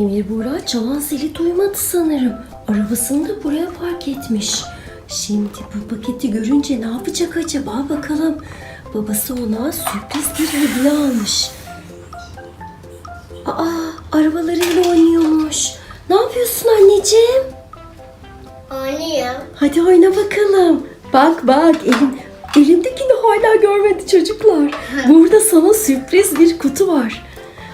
Emir Buğra çalan zili duymadı sanırım. Arabasını da buraya park etmiş. Şimdi bu paketi görünce ne yapacak acaba bakalım. Babası ona sürpriz bir hediye almış. Aa, arabalarıyla oynuyormuş. Ne yapıyorsun anneciğim? Oynuyor. Hadi oyna bakalım. Bak bak elim, elimdekini hala görmedi çocuklar. Burada sana sürpriz bir kutu var.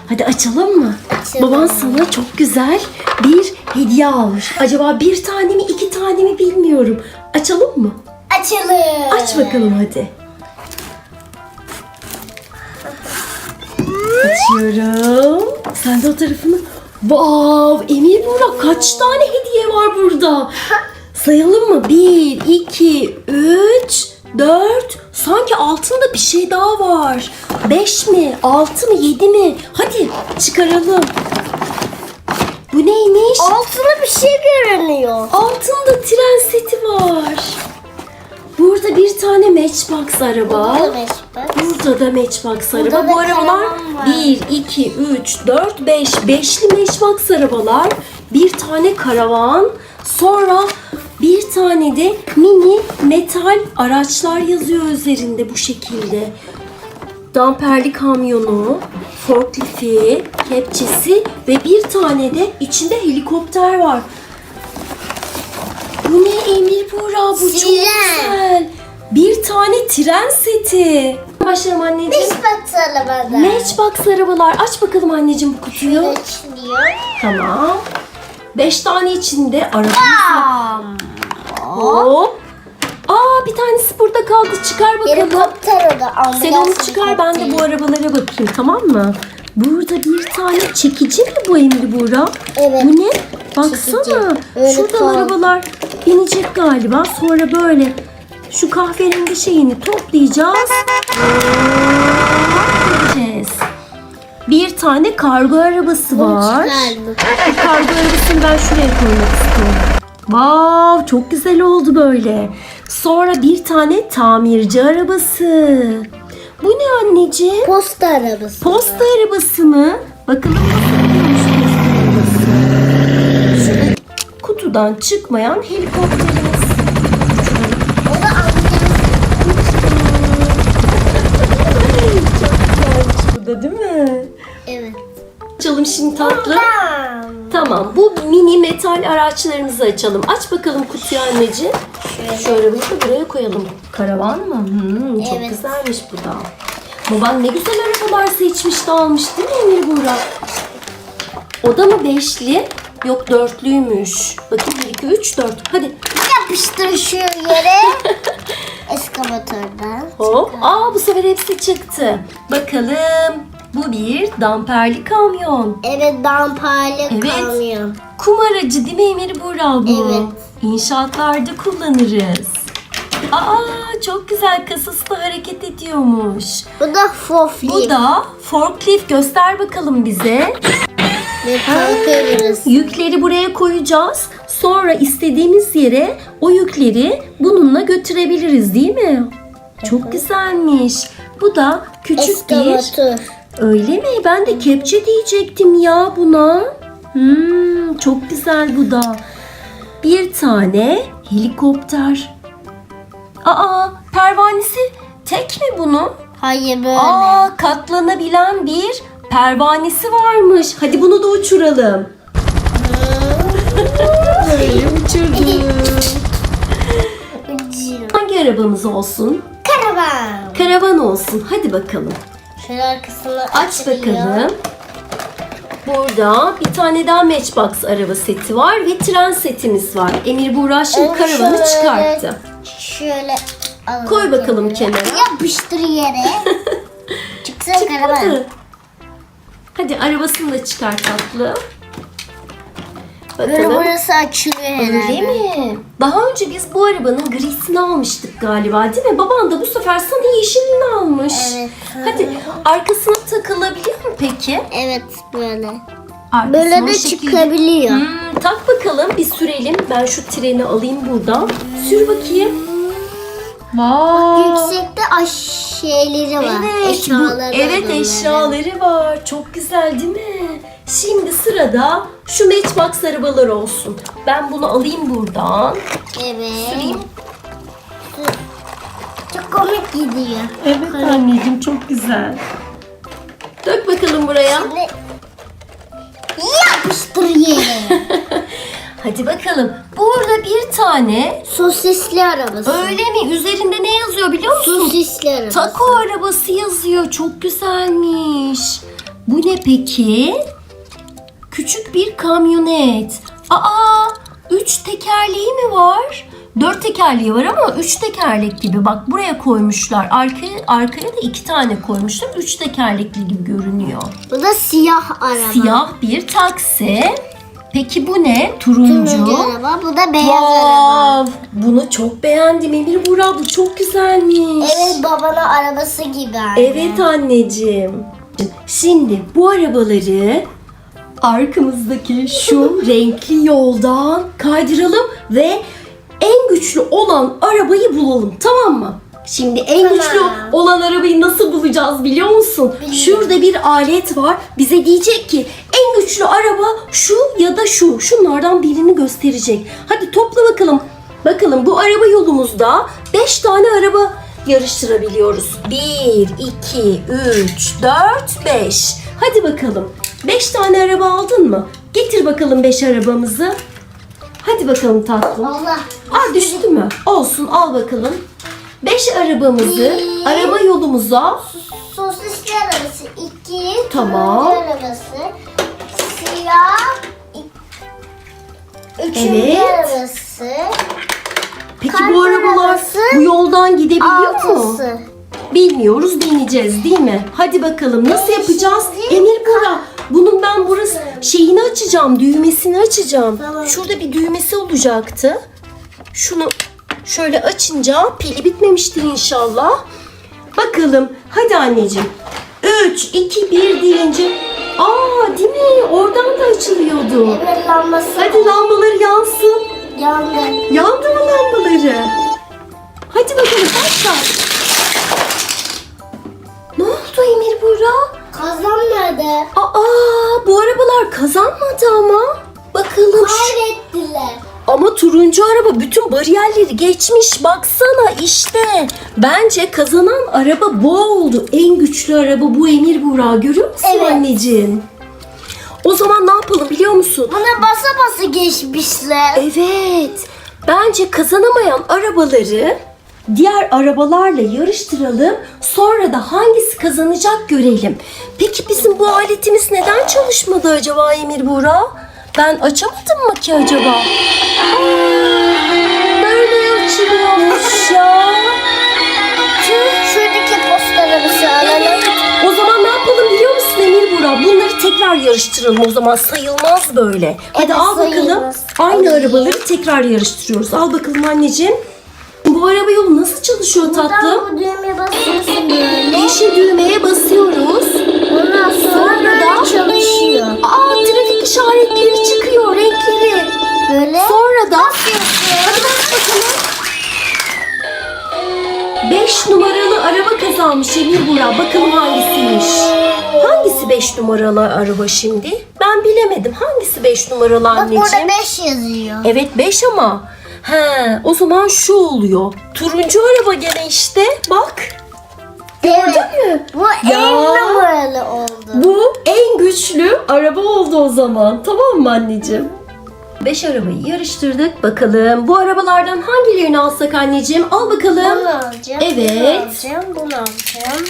Hadi açalım mı? Açalım. Baban sana çok güzel bir hediye almış. Acaba bir tane mi iki tane mi bilmiyorum. Açalım mı? Açalım. Aç bakalım hadi. Açıyorum. Sen de o tarafını. Wow, Emir Burak kaç tane hediye var burada? Sayalım mı? 1, 2, 3, 4. Sanki altında bir şey daha var. 5 mi? 6 mı? 7 mi? Hadi çıkaralım. Bu neymiş? Altına bir şey görünüyor. Altında tren seti var. Burada bir tane Matchbox araba. Evet bak. Burada da Matchbox araba. da Bu arabalar karavan var. 1, 2, 3, 4, 5. Beşli Matchbox arabalar. Bir tane karavan. Sonra bir tane de mini metal araçlar yazıyor üzerinde bu şekilde. Damperli kamyonu, forklifti, kepçesi ve bir tane de içinde helikopter var. Bu ne Emir Buğra bu çok güzel. Bir tane tren seti. Başlayalım anneciğim. Batı arabada. Matchbox arabalar. Aç bakalım anneciğim bu kutuyu. Açılıyor. Tamam. Beş tane içinde araba. Hop. Aa bir tanesi burada kaldı. Çıkar bakalım. Helikopter o da. ambulans Sen onu çıkar ben de bu helikopteri. arabalara bakayım tamam mı? Burada bir tane çekici mi bu Emir Buğra? Evet. Bu ne? Baksana. Öyle Şuradan kal. arabalar inecek galiba. Sonra böyle şu kahverengi şeyini toplayacağız. Gideceğiz. Bir tane kargo arabası var. Kargo arabasını ben şuraya koymak istiyorum. Wow, çok güzel oldu böyle. Sonra bir tane tamirci arabası. Bu ne anneciğim? Posta arabası. Posta arabası mı? Bakalım nasıl posta arabası. Kutudan çıkmayan helikopterimiz. O da ambulans. Çok güzelmiş bu da değil mi? Evet. Açalım şimdi tatlı. Tamam. Bu mini metal araçlarımızı açalım. Aç bakalım kutuyu anneciğim. Şu arabayı da buraya koyalım. Karavan mı? Hmm, çok Evet. güzelmiş bu da. Baban ne güzel arabalar seçmiş de almış değil mi Emir Buğra? O da mı beşli? Yok dörtlüymüş. Bakayım 1, 2, 3, 4. Hadi Yapıştır şu yere. Eskavatörden. hop. Aa bu sefer hepsi çıktı. Bakalım. Bu bir damperli kamyon. Evet damperli Evet. kamyon. Kum aracı değil mi Emir Buğra bu? Evet. İnşaatlarda kullanırız. Aa çok güzel kasası da hareket ediyormuş. Bu da fofli. Bu da forklift göster bakalım bize. Ve kalkıyoruz. Yükleri buraya koyacağız. Sonra istediğimiz yere o yükleri bununla götürebiliriz değil mi? Çok güzelmiş. Bu da küçük bir... Öyle mi? Ben de kepçe diyecektim ya buna. Hmm, çok güzel bu da. Bir tane helikopter. Aa, pervanesi tek mi bunun? Hayır böyle. Aa, katlanabilen bir pervanesi varmış. Hadi bunu da uçuralım. Böyle uçurdum. Hangi arabamız olsun? Karavan. Karavan olsun. Hadi bakalım. Şöyle arkasını Aç bakalım. Burada bir tane daha Matchbox araba seti var ve tren setimiz var. Emir Buğra şimdi Onu karavanı şöyle- çıkarttı. Şöyle alalım Koy bakalım kenara. Yapıştır yere. Çıksın karavan. Çıkmadı. Hadi arabasını da çıkar tatlı. Böyle Bakalım. burası açılıyor herhalde. Öyle mi? Daha önce biz bu arabanın grisini almıştık galiba değil mi? Baban da bu sefer sana yeşilini almış. Evet. Hadi arkasına takılabiliyor mu peki? Evet böyle. Arkasına Böyle de şekilde- çıkabiliyor. Hmm, tak bakalım bir sürelim. Ben şu treni alayım buradan. Sür bakayım. Vay. Yüksekte aş şeyleri var. Evet, bu, Eşyaları var evet eşyaları var. Çok güzel değil mi? Şimdi sırada şu Matchbox arabalar olsun. Ben bunu alayım buradan. Evet. Süreyim. Çok komik gidiyor. Evet anneciğim çok güzel. Dök bakalım buraya. Şimdi yapıştır yere. Hadi bakalım. Burada bir tane Sosisli arabası. öyle mi? Üzerinde ne yazıyor biliyor musun? Sosisli arabası. Taco arabası yazıyor. Çok güzelmiş. Bu ne peki? Küçük bir kamyonet. Aa, üç tekerleği mi var? Dört tekerleği var ama üç tekerlek gibi. Bak buraya koymuşlar. Arkaya, arkaya da iki tane koymuşlar. Üç tekerlekli gibi görünüyor. Bu da siyah araba. Siyah bir taksi. Peki bu ne? Turuncu. Turuncu araba. Bu da beyaz araba. Wow, bunu çok beğendim Emir Burak. Bu çok güzelmiş. Evet babanın arabası gibi. anne. Evet anneciğim. Şimdi bu arabaları arkamızdaki şu renkli yoldan kaydıralım ve en güçlü olan arabayı bulalım tamam mı? Şimdi en Tamam. güçlü olan arabayı nasıl bulacağız biliyor musun? Biliyorum. Şurada bir alet var. Bize diyecek ki en güçlü araba şu ya da şu. Şunlardan birini gösterecek. Hadi topla bakalım. Bakalım bu araba yolumuzda 5 tane araba yarıştırabiliyoruz. 1, 2, 3, 4, 5. Hadi bakalım. 5 tane araba aldın mı? Getir bakalım 5 arabamızı. Hadi bakalım tatlım. Allah. Aa düştü mü? Olsun al bakalım. 5 arabamızı Bir. araba yolumuza Sosisli arabası 2. Tamam. Turuncu arabası. Siyah. ik- Üçüncü Evet. arabası. Peki Kar bu arabalar arabası, bu yoldan gidebiliyor mu? Altısı. Bilmiyoruz, deneyeceğiz değil mi? Hadi bakalım nasıl yapacağız? Emir Bura, bunun ben burası şeyini açacağım, düğmesini açacağım. Tamam. Şurada bir düğmesi olacaktı. Şunu şöyle açınca pili bitmemiştir inşallah. Bakalım. Hadi anneciğim. 3, 2, 1 deyince. Aa değil mi? Oradan da açılıyordu. Evet lambası. Hadi lambaları yansın. Yandı. Yandı mı lambaları? Hadi bakalım başla. Ne oldu Emir Buğra? Bu arabalar kazanmadı ama. Bakalım. şu- Kaybettiler. Ama turuncu araba bütün bariyerleri geçmiş. Baksana işte. Bence kazanan araba bu oldu. En güçlü araba bu Emir Buğra. Görüyor musun Evet. anneciğim? O zaman ne yapalım biliyor musun? Buna basa basa geçmişler. Evet. Bence kazanamayan arabaları diğer arabalarla yarıştıralım. Sonra da hangisi kazanacak görelim. Peki bizim bu aletimiz neden çalışmadı acaba Emir Buğra? Ben açamadım mı ki acaba? Aa, böyle açılıyormuş ya. Şuradaki postalarımızı alalım. O zaman ne yapalım biliyor musun Emir Buğra? Bunları tekrar yarıştıralım o zaman sayılmaz böyle. Hadi Evet, al bakalım. sayılmaz. Aynı Alayım. arabaları tekrar yarıştırıyoruz. Al bakalım anneciğim. Bu araba yolu nasıl çalışıyor tatlım? Buradan bu düğmeye basıyorsun böyle. Yeşil düğmeye basıyoruz. Ondan sonra, da- çalışıyor. Aa trafik işaretleri çıkıyor renkleri. Böyle. Sonra da hadi bas bakalım. 5 numaralı araba kazanmış Emir Burak. Bakalım hangisiymiş. Hangisi 5 numaralı araba şimdi? Ben bilemedim. Hangisi 5 numaralı Bak anneciğim? burada 5 yazıyor. Evet 5 ama. He, o zaman şu oluyor. Turuncu araba gene işte. Bak. Gördün mü? Bu Ya. en numaralı oldu. Bu en güçlü araba oldu o zaman. Tamam mı anneciğim? 5 arabayı yarıştırdık. Bakalım bu arabalardan hangilerini alsak anneciğim? Al bakalım. Bunu alacağım. Evet. Bunu alacağım. Bunu alacağım.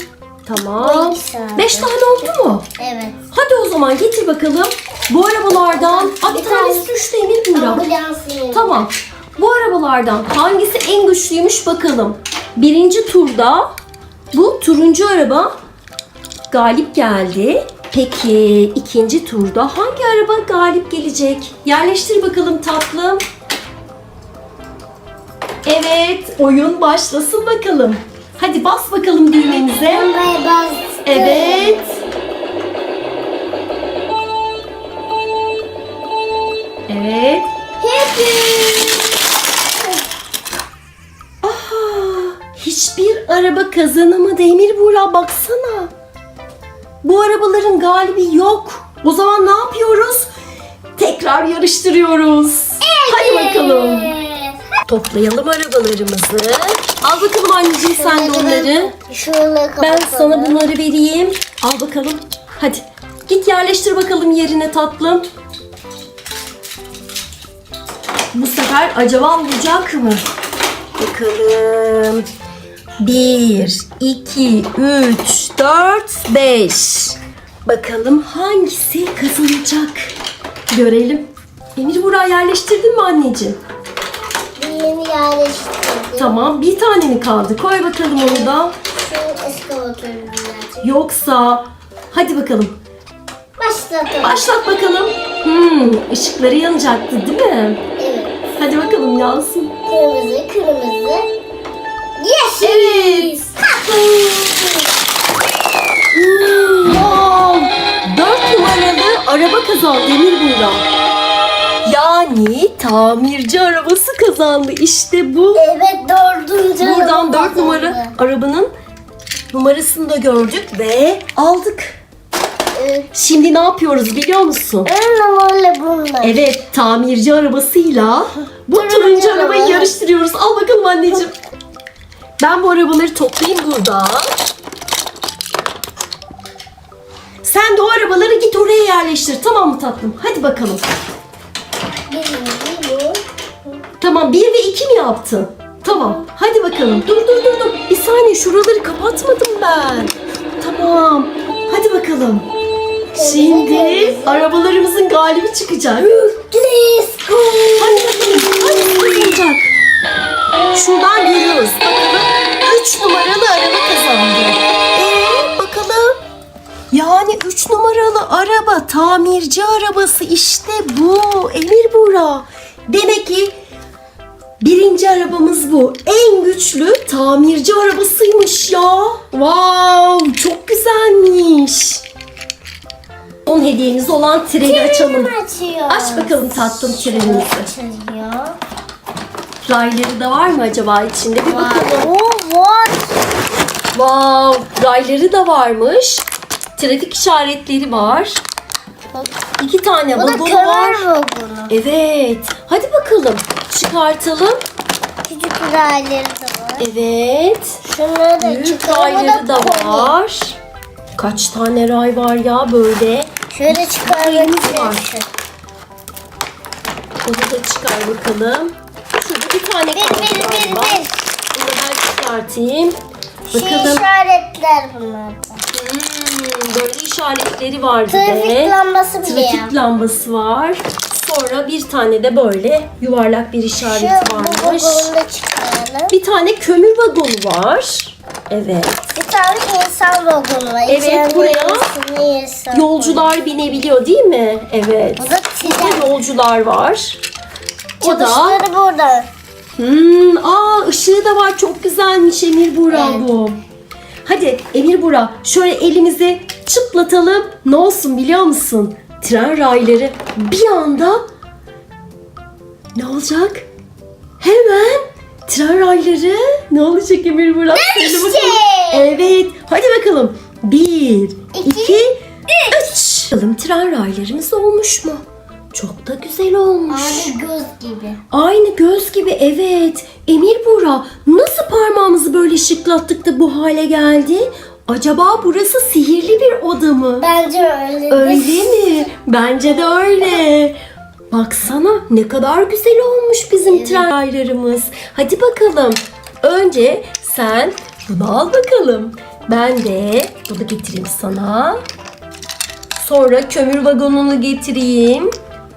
Tamam. 5 tane oldu mu? Evet. Hadi o zaman getir bakalım. Bu arabalardan... Aa, bir Bir tanesi tane- düştü Emir Burak. Ambulansın. Tamam. Bu arabalardan hangisi en güçlüymüş bakalım. Birinci turda bu turuncu araba galip geldi. Peki ikinci turda hangi araba galip gelecek? Yerleştir bakalım tatlım. Evet, oyun başlasın bakalım. Hadi bas bakalım düğmemize. Evet. Evet. Happy. Araba kazanamadı Emir Buğra baksana. Bu arabaların galibi yok. O zaman ne yapıyoruz? Tekrar yarıştırıyoruz. Hadi bakalım. Toplayalım arabalarımızı. Al bakalım anneciğim sen de onları. Şöyle kapatalım. Ben sana bunları vereyim. Al bakalım. Hadi. Git yerleştir bakalım yerine tatlım. Bu sefer acaba olacak mı? Bakalım. 1, 2, 3, 4, 5. Bakalım hangisi kazanacak? Görelim. Emir buraya yerleştirdin mi anneciğim? Birini yerleştirdim. Tamam bir tane mi kaldı? Koy bakalım onu da. Şu eskavatörü düzelteceğim. Yoksa hadi bakalım. Başlatalım. Başlat bakalım. Hmm, ışıkları yanacaktı değil mi? Evet. Hadi bakalım yansın. Kırmızı, kırmızı. Yeşil. Evet. Wow. Dört numaralı araba kazandı Emir Buğra. Yani tamirci arabası kazandı. İşte bu. Evet dördüncü. Buradan dört numara arabanın numarasını da gördük ve aldık. Evet. Şimdi ne yapıyoruz biliyor musun? En numaralı bunlar. Evet, tamirci arabasıyla bu Turuncu arabayı araba. yarıştırıyoruz. Al bakalım anneciğim. Ben bu arabaları toplayayım burada. Sen de o arabaları git oraya yerleştir. Tamam mı tatlım? Hadi bakalım. Tamam, bir ve iki mi yaptın? Tamam. Hadi bakalım. Dur dur dur dur. Bir saniye şuraları kapatmadım ben. Tamam. Hadi bakalım. Şimdi arabalarımızın galibi çıkacak. Let's go. Hadi bakalım. Hadi kazanacak. Şuradan görüyoruz. Bakalım. 3 numaralı araba kazandı. Ee, bakalım. Yani 3 numaralı araba tamirci arabası işte bu. Emir Bura. Demek ki birinci arabamız bu. En güçlü tamirci arabasıymış ya. Wow çok güzelmiş. Son hediyemiz olan treni açalım. Açıyor. Aç bakalım tatlım trenimizi. Açılıyor. Rayları da var mı acaba içinde? Bir bakalım. Oo var. Wow, rayları da varmış. Trafik işaretleri var. İki tane Bu da vagonu var. kömür vagonu. Evet. Hadi bakalım. Çıkartalım. Küçük rayları da var. Evet. Şunları da Büyük çıkaralım. rayları da pony. var. Kaç tane ray var ya böyle? Şöyle çıkarmak Rayımız var. için. Onu da çıkar bakalım. Şurada bir tane Bir, kaldı galiba. Bunu ben çıkartayım. Şey Bakalım. işaretler bunlar. Hmm, böyle işaretleri var bir Trafik de. lambası bile. Trafik lambası var. Sonra bir tane de böyle yuvarlak bir Şu işareti bu varmış. da çıkaralım. Bir tane kömür vagonu var. Evet. Bir tane insan vagonu var. Evet, İçeride buraya insan Yolcular binebiliyor değil mi? Evet. Bu da tren. Burada yolcular var. O da burada. Hmm, aa ışığı da var. Çok güzelmiş Emir Bura Evet. bu. Hadi Emir Bura şöyle elimizi çıtlatalım. Ne olsun biliyor musun? Tren rayları bir anda ne olacak? Hemen tren rayları ne olacak Emir Bura? Söyle bakalım. Dönüşecek. Evet. Hadi bakalım. Bir, iki, İki, üç. Bakalım tren raylarımız olmuş mu? Çok da güzel olmuş. Abi göz gibi. Aynı göz gibi evet. Emir Buğra nasıl parmağımızı böyle şıklattık da bu hale geldi? Acaba burası sihirli bir oda mı? Bence öyle. Öyle mi? Bence de öyle. Baksana ne kadar güzel olmuş bizim Evet. tren raylarımız. Hadi bakalım. Önce sen bunu al bakalım. Ben de bunu getireyim sana. Sonra kömür vagonunu getireyim.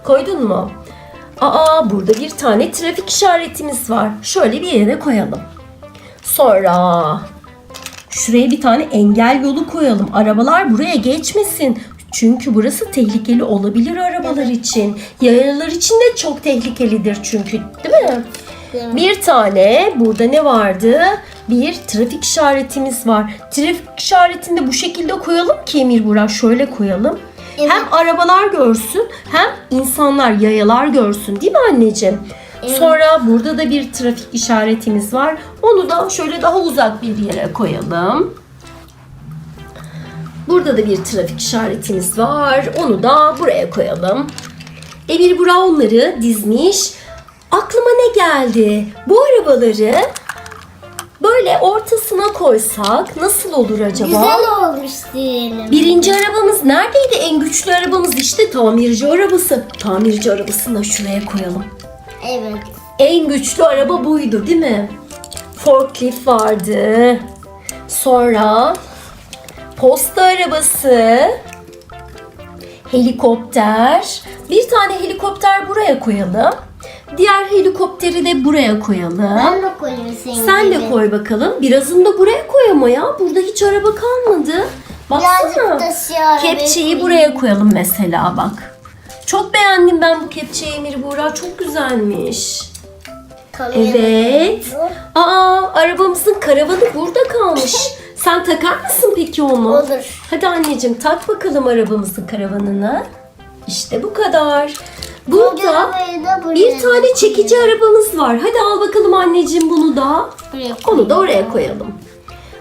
Koydun mu? Aa burada bir tane trafik işaretimiz var. Şöyle bir yere koyalım. Sonra şuraya bir tane engel yolu koyalım. Arabalar buraya geçmesin. Çünkü burası tehlikeli olabilir arabalar için. Yayalar için de çok tehlikelidir çünkü değil mi? Evet. Bir tane burada ne vardı? Bir trafik işaretimiz var. Trafik işaretini de bu şekilde koyalım ki Emir Burak şöyle koyalım. Evet. Hem arabalar görsün hem insanlar yayalar görsün değil mi anneciğim? Sonra burada da bir trafik işaretimiz var. Onu da şöyle daha uzak bir yere koyalım. Burada da bir trafik işaretimiz var. Onu da buraya koyalım. Emir Burak onları dizmiş. Aklıma ne geldi? Bu arabaları böyle ortasına koysak nasıl olur acaba? Güzel olmuş diyelim. Birinci arabamız neredeydi? En güçlü arabamız işte tamirci arabası. Tamirci arabasını da şuraya koyalım. Evet. En güçlü araba buydu değil mi? Forklift vardı. Sonra posta arabası. Helikopter. Bir tane helikopter buraya koyalım. Diğer helikopteri de buraya koyalım. Ben de koyayım senin Sen gibi. de koy bakalım. Birazını da buraya koy ama ya. Burada hiç araba kalmadı. Baksana. Birazcık da siyah arabaya Kepçeyi koyayım. buraya koyalım mesela bak. Çok beğendim ben bu kepçeyi Emir Buğra. Çok güzelmiş. Evet. Aa arabamızın karavanı burada kalmış. Sen takar mısın peki onu? Olur. Hadi anneciğim tak bakalım arabamızın karavanını. İşte bu kadar. Burada bir tane çekici arabamız var. Hadi al bakalım anneciğim bunu da. Onu da oraya koyalım.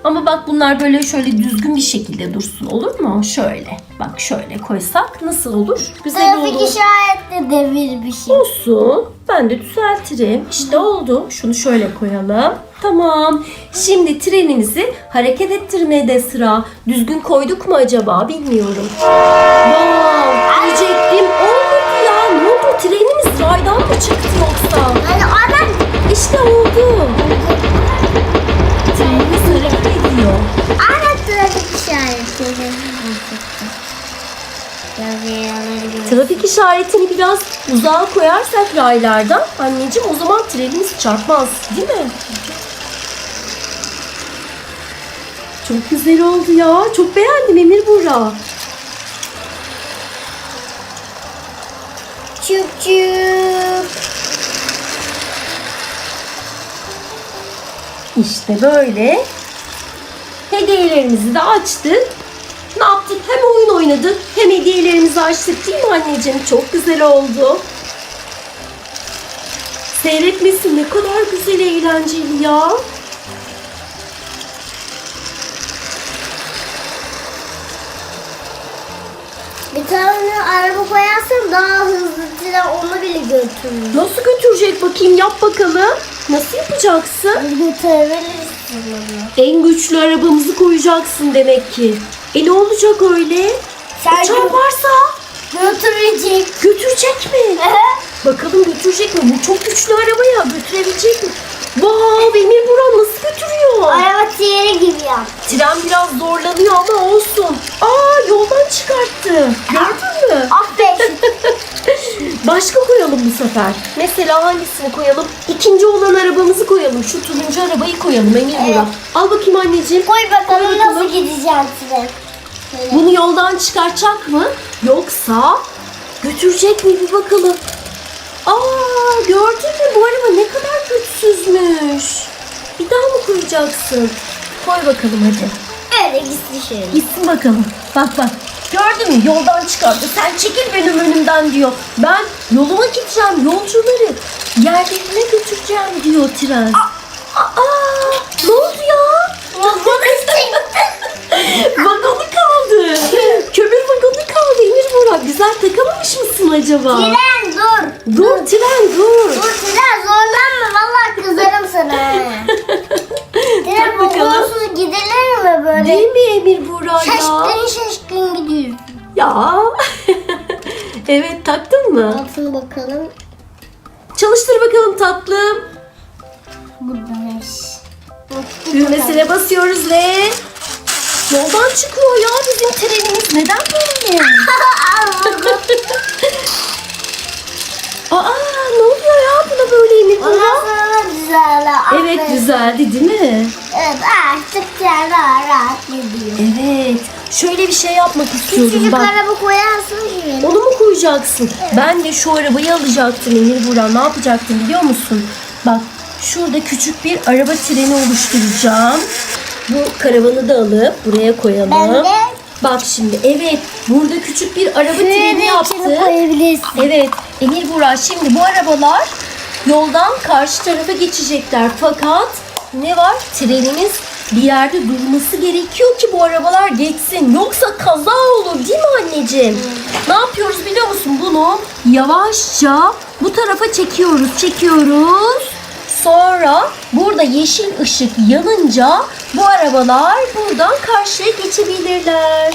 Ama bak bunlar böyle şöyle düzgün bir şekilde dursun olur mu? Şöyle. Bak şöyle koysak nasıl olur? Güzel Trafik olur. işaretli devir bir şey. Olsun. Ben de düzeltirim. İşte oldu. Şunu şöyle koyalım. Tamam. Şimdi trenimizi hareket ettirmeye de sıra. Düzgün koyduk mu acaba? Bilmiyorum. Wow, diyecektim. Raydan mı çıktı yoksa? Yani anan İşte oldu. Trenimiz hareket ediyor. anan trafik. Yazıyaları Trafik işaretini biraz uzağa koyarsak raylardan anneciğim o zaman trenimiz çarpmaz değil mi? Çok güzel oldu ya. Çok beğendim Emir Buğra. Çık çık. İşte böyle. Hediyelerimizi de açtık. Ne yaptık? Hem oyun oynadık hem hediyelerimizi açtık değil mi anneciğim? Çok güzel oldu. Seyretmesi ne kadar güzel eğlenceli ya. Koyarsam daha hızlı tren onu bile götürür. Nasıl götürecek bakayım yap bakalım. Nasıl yapacaksın? Götürebilirsin onu. En güçlü arabamızı koyacaksın demek ki. E ne olacak öyle? Sen Çarparsa Götürecek. götürecek mi? Bakalım götürecek mi? Bu çok güçlü araba ya götürebilecek mi? Wow Emir Buran nasıl götürüyor? Araba tiyeri gibi yap. Tren biraz zorlanıyor ama olsun. Aa yoldan çıkarttı. Gördün mü? Aferin. Başka koyalım bu sefer. Mesela hangisini koyalım? İkinci olan arabamızı koyalım. Şu turuncu arabayı koyalım Emir Evet. Buran. Al bakayım anneciğim. Koy bakalım Koy nasıl bakalım. gideceğim tren. Şöyle. Bunu yoldan çıkartacak mı? Yoksa götürecek mi bir bakalım. Aa gördün mü bu araba ne kadar güçsüzmüş. Bir koyacaksın? Koy bakalım hadi. Öyle gitsin şöyle. Gitsin bakalım. Bak bak. Gördün mü? Yoldan çıkardı. Sen çekil benim önümden diyor. Ben yoluma gideceğim. Yolcuları yerlerine götüreceğim diyor tren. Aa, ne oldu ya? Vagonu kaldı. Kömür vagonu kaldı Emir Burak. Güzel takamamış mısın acaba? Tren dur. Dur tren dur. Dur tren zorlanma vallahi kızarım sana. tren Tak bakalım. onsuz gidilir mi böyle? Değil mi Emir Burak ya? Şaşkın şaşkın gidiyorsun. Ya. evet taktın mı? Altına bakalım. Çalıştır bakalım tatlım. Buradaymış. Düğmesine basıyoruz ve yoldan çıkıyor ya bizim trenimiz. Neden böyle? Aa ne oluyor ya buna böyle Emir Ondan sonra. Evet güzeldi değil mi? Evet artık daha rahat gidiyor. Evet. Şöyle bir şey yapmak istiyorum Küçücük bak. araba koyarsın şöyle. Onu mu koyacaksın? Ben de şu arabayı alacaktım Emir Buran. Ne yapacaktım biliyor musun? Bak şurada küçük bir araba treni oluşturacağım. Bu karavanı da alıp buraya koyalım. Ben de Bak şimdi evet burada küçük bir araba treni koyabilirsin. Evet Emir Burak şimdi bu arabalar yoldan karşı tarafa geçecekler. Fakat ne var? Trenimiz bir yerde durması gerekiyor ki bu arabalar geçsin. Yoksa kaza olur değil mi anneciğim? Ne yapıyoruz biliyor musun? Bunu yavaşça bu tarafa çekiyoruz, çekiyoruz. Sonra burada yeşil ışık yanınca bu arabalar buradan karşıya geçebilirler.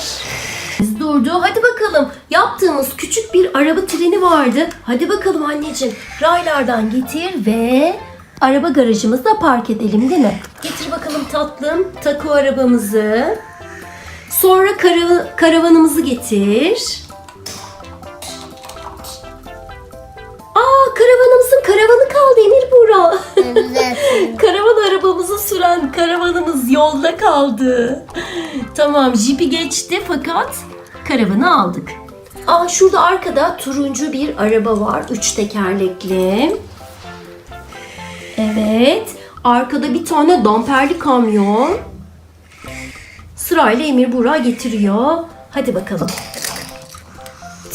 Biz durdu. Hadi bakalım. Yaptığımız küçük bir araba treni vardı. Hadi bakalım anneciğim. Raylardan getir ve araba garajımızda park edelim değil mi? Getir bakalım tatlım taku arabamızı. Sonra kara- karavanımızı getir. Karavanımızın karavanı kaldı Emir Buğra. Evet. Karavan arabamızı süren karavanımız yolda kaldı. Tamam jipi geçti fakat karavanı aldık. Aa şurada arkada turuncu bir araba var. Üç tekerlekli. Evet. Arkada bir tane damperli kamyon. Sırayla Emir Burak getiriyor. Hadi bakalım.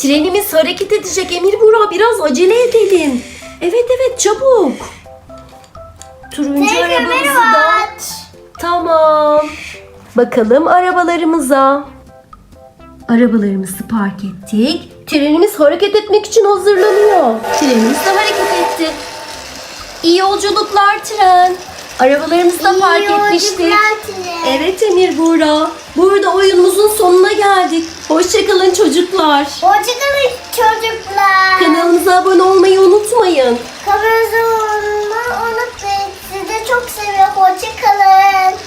Trenimiz hareket edecek Emir Burak. Biraz acele edelim. Evet evet çabuk. Turuncu Teyze arabamızı da... Tamam. Bakalım arabalarımıza. Arabalarımızı park ettik. Trenimiz hareket etmek için hazırlanıyor. Trenimiz de hareket etti. İyi yolculuklar tren. Arabalarımızı da park etmiştik. Evet Emir Buğra. Burada oyunumuzun sonuna geldik. Hoşçakalın çocuklar. Hoşçakalın çocuklar. Kanalımıza abone olmayı unutmayın. Kanalımıza abone olmayı unutmayın. Sizi çok seviyorum. Hoşçakalın.